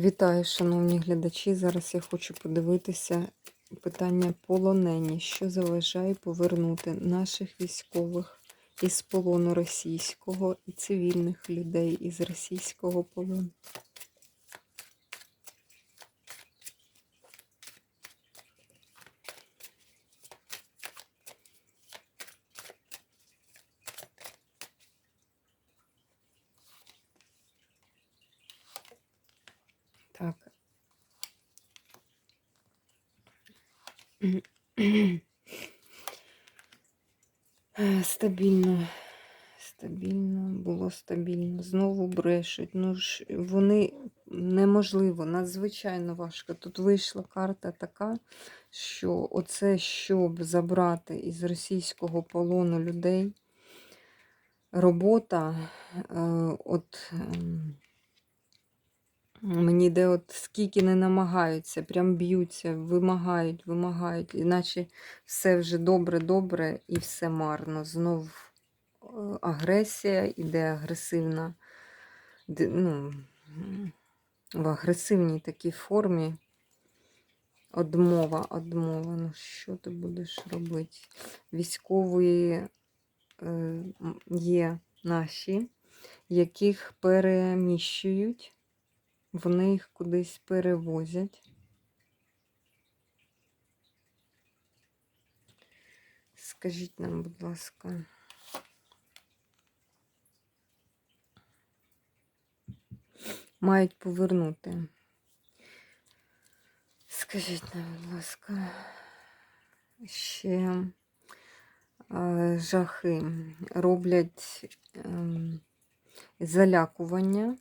Вітаю, шановні глядачі. Зараз я хочу подивитися питання полонені, що заважає повернути наших військових із полону російського і цивільних людей із російського полону. Так. Е, Стабільно. Стабільно, було стабільно. Знову брешуть. Ну ж вони неможливо, надзвичайно важко. Тут вийшла карта така, що оце, щоб забрати із російського полону людей, робота, е, от. Мені йде, от скільки не намагаються, прям б'ються, вимагають, вимагають, іначе все вже добре-добре і все марно. Знов е, агресія, іде агресивна, ну, в агресивній такій формі. Одмова, одмова. Ну що ти будеш робити? Військові е, є наші, яких переміщують. Вони їх кудись перевозять. Скажіть нам, будь ласка. Мають повернути. Скажіть нам, будь ласка, ще е, жахи роблять ем, залякування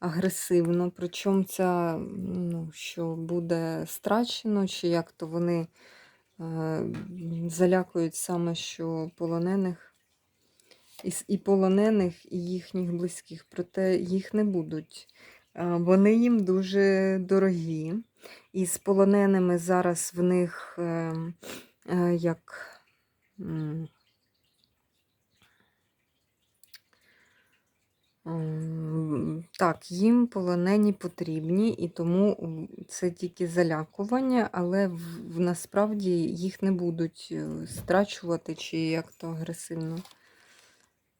агресивно. Причому ця, ну, що буде страчено, чи як то вони е, залякують саме що полонених. І, і полонених, і їхніх близьких, проте їх не будуть. Вони їм дуже дорогі. І з полоненими зараз в них е, е, як. Так, їм полонені потрібні, і тому це тільки залякування, але насправді їх не будуть е, страчувати чи як то агресивно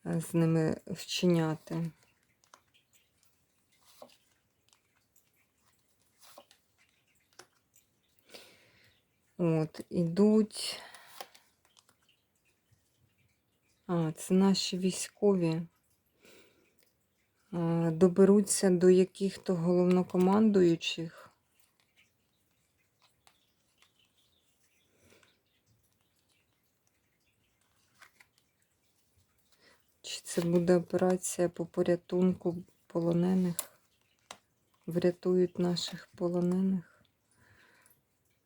е, з ними вчиняти. От, ідуть. А, це наші військові доберуться до яких-то головнокомандуючих. Чи це буде операція по порятунку полонених? Врятують наших полонених.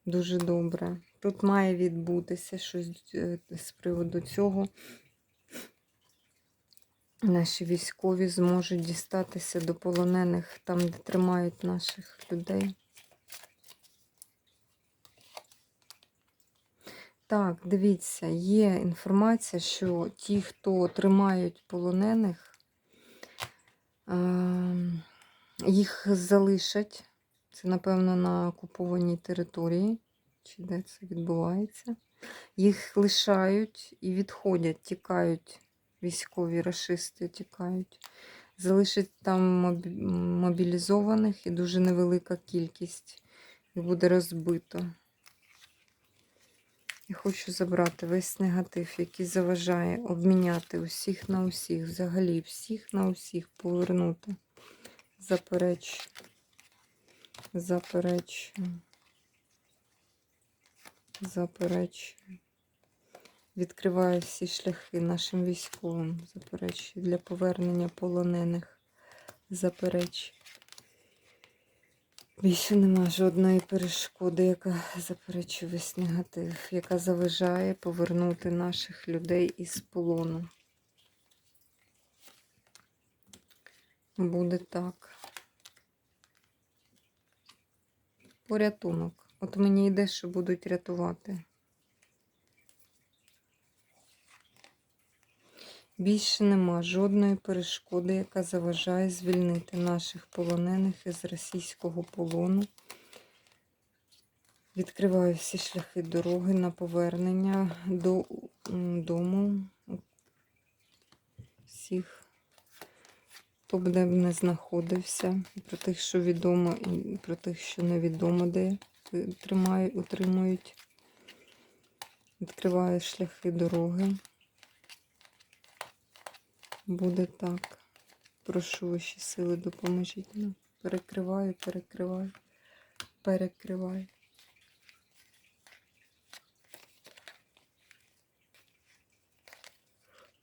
Дуже добре. Тут має відбутися щось е, з приводу цього. Наші військові зможуть дістатися до полонених там, де тримають наших людей. Так, дивіться, є інформація, що ті, хто тримають полонених, ем, їх залишать. Це, напевно, на окупованій території, чи де це відбувається. Їх лишають і відходять, тікають. Військові рашисти тікають. Залишить там мобілізованих і дуже невелика кількість. І буде розбито. Я хочу забрати весь негатив, який заважає обміняти усіх на усіх, взагалі всіх на усіх повернути. Заперечую. Заперечую. Заперечую. Відкриваю всі шляхи нашим військовим. Заперечую для повернення полонених. Заперечую. Більше нема жодної перешкоди, яка заперечує весь негатив, яка заважає повернути наших людей із полону. Буде так. Порятунок. От мені йде, що будуть рятувати. Більше нема жодної перешкоди, яка заважає звільнити наших полонених із російського полону. Відкриваю всі шляхи дороги на повернення до дому всіх, хто б де б не знаходився, про тих, що відомо, і про тих, що невідомо, де тримають, утримують. Відкриваю шляхи дороги. Буде так. Прошу ваші сили, допоможіть нам. Перекриваю, перекриваю, перекриваю.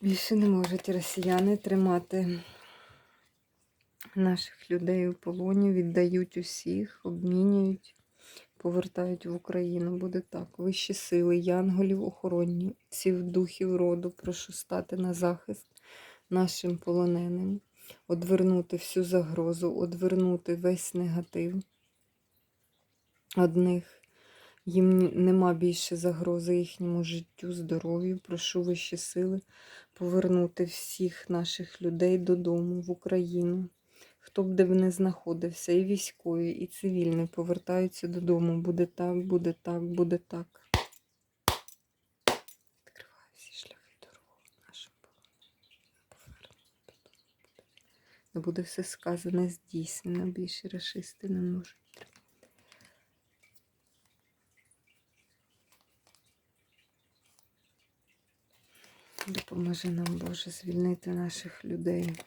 Більше не можуть росіяни тримати наших людей у полоні, віддають усіх, обмінюють, повертають в Україну. Буде так. Вищі сили, янголів, охоронні, всіх духів роду, прошу стати на захист нашим полоненим, одвернути всю загрозу, одвернути весь негатив. Одних їм нема більше загрози їхньому життю, здоров'ю. Прошу вищі сили повернути всіх наших людей додому в Україну. Хто б де б не знаходився, і військові, і цивільні повертаються додому. Буде так, буде так, буде так. Відкриваю всі шляхи дороги нашим полоненим. Повернення додому буде. Не буде все сказане, здійснено. Більше расисти не можуть. Допоможи нам, Боже, звільнити наших людей.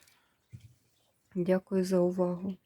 Дякую за увагу.